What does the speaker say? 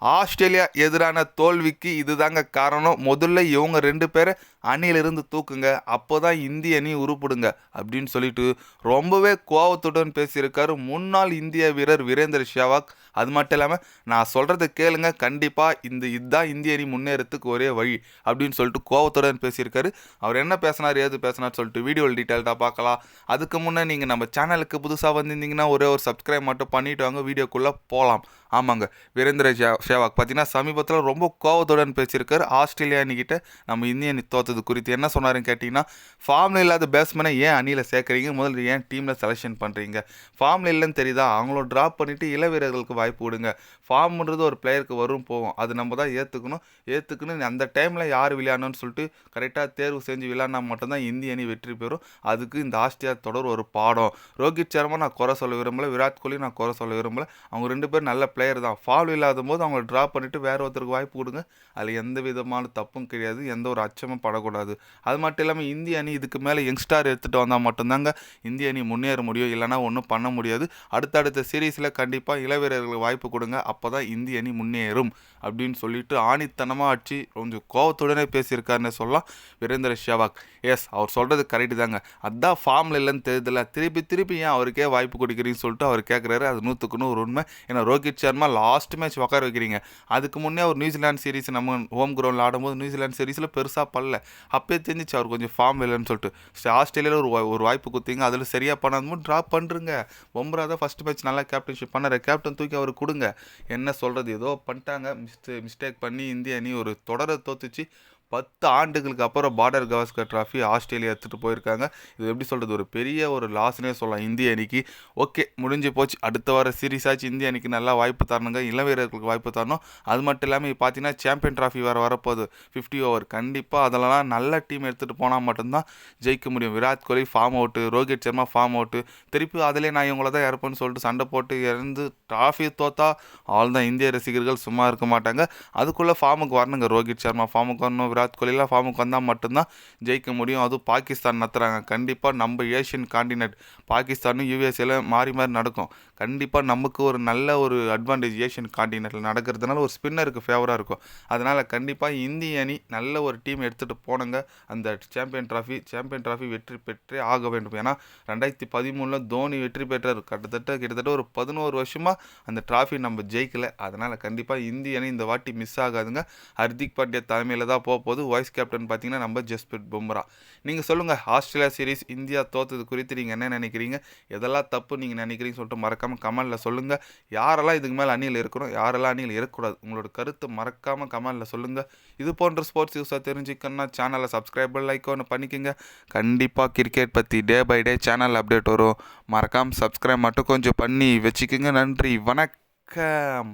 Australia எதிரான தோல்விக்கு இதுதாங்க காரணம். முதல்ல இவங்க ரெண்டு பேரை அணியிலிருந்து தூக்குங்க. அப்போ தான் இந்திய அணி உருப்படுங்க அப்படின்னு சொல்லிட்டு ரொம்பவே கோவத்துடன் பேசியிருக்காரு முன்னாள் இந்திய வீரர் வீரேந்தர் ஷேவாக் அது மட்டும் இல்லாமல் நான் சொல்கிறத கேளுங்க. கண்டிப்பாக இந்த இதுதான் இந்திய அணி முன்னேறத்துக்கு ஒரே வழி அப்படின்னு சொல்லிட்டு கோவத்துடன் பேசியிருக்காரு. அவர் என்ன பேசினார் ஏது பேசினார் சொல்லிட்டு வீடியோவில் டீட்டெயில்டாக பார்க்கலாம். அதுக்கு முன்னே நீங்கள் நம்ம சேனலுக்கு புதுசாக வந்திருந்தீங்கன்னா ஒரே ஒரு சப்ஸ்கிரைப் மட்டும் பண்ணிவிட்டு வாங்க. வீடியோக்குள்ளே போகலாம் ஆமாங்க வீரேந்திர ஜே- சேவாக். பார்த்தீங்கன்னா சமீபத்தில் ரொம்ப கோவத்துடன் பேசியிருக்கார். ஆஸ்திரேலியா அணிக்கிட்ட நம்ம இந்திய அணி தோத்தது குறித்து என்ன சொன்னாருன்னு கேட்டிங்கன்னா ஃபார்மில் இல்லாத பேட்ஸ்மேனை ஏன் அணியில் சேர்க்குறீங்க? முதல்ல ஏன் டீமில் செலெக்ஷன் பண்ணுறீங்க ஃபார்மில் இல்லைன்னு தெரியுதா? அவங்களும் ட்ராப் பண்ணிவிட்டு இள வீரர்களுக்கு வாய்ப்பு கொடுங்க. ஃபார்ம்ன்றது ஒரு பிளேயருக்கு வரும் போகும். அது நம்ம தான் ஏற்றுக்கணும் ஏற்றுக்கணும் அந்த டைமில் யார் விளையாடணும்னு சொல்லிட்டு கரெக்டாக தேர்வு செஞ்சு விளையாடினா மட்டும்தான் இந்திய அணி வெற்றி பெறும். அதுக்கு இந்த ஆஸ்திரேலியா தொடர் ஒரு பாடம். ரோஹித் சர்மா நான் குறை சொல்ல விரும்பல. விராட் கோலி நான் குறை சொல்ல விரும்பல. அவங்க ரெண்டு பேரும் நல்ல பிளேயர் தான். ஃபால் இல்லாத போது அவங்க ட்ராப் பண்ணிவிட்டு வேற ஒருத்தருக்கு வாய்ப்பு கொடுங்க. அதில் எந்த விதமான தப்பும் கிடையாது. எந்த ஒரு அச்சமும் படக்கூடாது. அது மட்டும் இல்லாமல் இந்திய அணி இதுக்கு மேலே யங்ஸ்டார் எடுத்துகிட்டு வந்தால் மட்டும்தாங்க இந்திய அணி முன்னேற முடியும். இல்லைனா ஒன்றும் பண்ண முடியாது. அடுத்தடுத்த சீரீஸில் கண்டிப்பாக இளவீரர்களுக்கு வாய்ப்பு கொடுங்க. அப்போ தான் இந்திய அணி முன்னேறும் அப்படின்னு சொல்லிட்டு ஆணித்தனமாக ஆட்சி கொஞ்சம் கோவத்துடனே பேசியிருக்காருன்னு சொல்லலாம் வீரேந்திர ஷேவாக். எஸ் அவர் சொல்கிறது கரெக்டு தாங்க. அதான் ஃபார்மில் இல்லைன்னு தெரியல திருப்பி திருப்பி ஏன் அவருக்கே வாய்ப்பு கொடுக்குறீங்கன்னு சொல்லிட்டு அவர் கேட்குறாரு அது நூற்றுக்கு நூறு உண்மை. ஏன்னா ரோஹித் சர்மா லாஸ்ட் மேட்ச் உட்கார வைக்கிறீங்க. அதுக்கு முன்னே அவர் நியூசிலாந்து சீரிஸ் நம்ம ஹோம் கிரவுண்டில் ஆடும்போது நியூசிலாந்து சீரிஸில் பெருசாக பல்ல. அப்பயே தெரிஞ்சிச்சு அவர் கொஞ்சம் ஃபார்ம் இல்லைன்னு சொல்லிட்டு. ஆஸ்திரேலியாவில் ஒரு ஒரு வாய்ப்பு கொடுத்தீங்க அதில் சரியாக பண்ணாதமோ ட்ராப் பண்ணுறங்க பொம்ரா தான் ஃபஸ்ட் மேட்ச் நல்லா கேப்டன்ஷிப் பண்ணார். கேப்டன் தூக்கி அவர் கொடுங்க. என்ன சொல்கிறது ஏதோ பண்ணிட்டாங்க. மிஸ்டே மிஸ்டேக் பண்ணி இந்திய அணி ஒரு தொடரை தோத்துச்சு. பத்து ஆண்டுகளுக்கு அப்புறம் பார்டர் கவாஸ்கர் ட்ராஃபி ஆஸ்திரேலியா எடுத்துகிட்டு போயிருக்காங்க. இது எப்படி சொல்கிறது ஒரு பெரிய ஒரு லாஸ்னே சொல்லலாம். இந்திய அணிக்கு. ஓகே முடிஞ்சு போச்சு. அடுத்த வார சீரிஸ் ஆச்சு. இந்திய அணிக்கு நல்லா வாய்ப்பு தரணுங்க. இளம் வீரர்களுக்கு வாய்ப்பு தரணும். அது மட்டும் இல்லாமல் இப்போ பார்த்தீங்கன்னா சாம்பியன் ட்ராஃபி வேறு வரப்போகுது. ஃபிஃப்டி ஓவர் கண்டிப்பாக அதெல்லாம் நல்ல டீம் எடுத்துகிட்டு போனால் மட்டும்தான் ஜெயிக்க முடியும். Virat Kohli form out Rohit Sharma form out திருப்பி அதிலே நான் இவங்கள தான் இறப்பேன்னு சொல்லிட்டு சண்டை போட்டு இறந்து ட்ராஃபி தோத்தா ஆல் தான் இந்திய ரசிகர்கள் சும்மா இருக்க மாட்டாங்க. அதுக்குள்ளே ஃபார்முக்கு வரணுங்க. ரோஹித் சர்மா ஃபார்முக்கு வரணும். விராட் கோலிலாம் ஃபார்முக்கு வந்தால் மட்டும்தான் ஜெயிக்க முடியும். அதுவும் பாகிஸ்தான் நடத்துகிறாங்க கண்டிப்பாக நம்ம ஏஷியன் காண்டினென்ட் பாகிஸ்தானும் யூஎஸ்ஏல மாறி மாறி நடக்கும். கண்டிப்பாக நமக்கு ஒரு நல்ல ஒரு அட்வான்டேஜ் ஏஷியன் காண்டினென்ட்டில் நடக்கிறதுனால ஒரு ஸ்பின்னருக்கு ஃபேவராக இருக்கும். அதனால் கண்டிப்பாக இந்திய அணி நல்ல ஒரு டீம் எடுத்துகிட்டு போனங்க. அந்த சாம்பியன் ட்ராஃபி சாம்பியன் ட்ராஃபி வெற்றி பெற்றே ஆக வேண்டும். ஏன்னா ரெண்டாயிரத்தி பதிமூணில் தோனி வெற்றி பெற்றார். கிட்டத்தட்ட கிட்டத்தட்ட ஒரு பதினோரு வருஷமாக அந்த ட்ராஃபி நம்ம ஜெயிக்கலை. அதனால் கண்டிப்பாக இந்திய அணி இந்த வாட்டி மிஸ் ஆகாதுங்க. ஹர்திக் பாண்டியா தலைமையில் தான் போக போது வைஸ் கேப்டன் பார்த்தீங்கன்னா நம்ம ஜஸ்பிரிட் பும்ரா. நீங்கள் சொல்லுங்கள் ஆஸ்திரேலியா சீரிஸ் இந்தியா தோத்தது குறித்து நீங்கள் என்ன நினைக்கிறீங்க? எதெல்லாம் தப்பு நீங்கள் நினைக்கிறீங்கன்னு சொல்லிட்டு மறக்காமல் கமெண்டில் சொல்லுங்கள் யாரெல்லாம் இதுக்கு மேலே அணியில் இருக்கிறோம் யாரெல்லாம் அணியில் இருக்கக்கூடாது உங்களோட கருத்து மறக்காமல் கமெண்டில் சொல்லுங்கள் இது போன்ற ஸ்போர்ட்ஸ் நியூஸாக தெரிஞ்சுக்கணும்னா சேனலை சப்ஸ்கிரைப் லைக் ஒன்று பண்ணிக்கோங்க. கண்டிப்பாக கிரிக்கெட் பற்றி day by day channel update வரும். மறக்காமல் சப்ஸ்கிரைப் மட்டும் கொஞ்சம் பண்ணி வச்சுக்கோங்க. நன்றி வணக்கம்.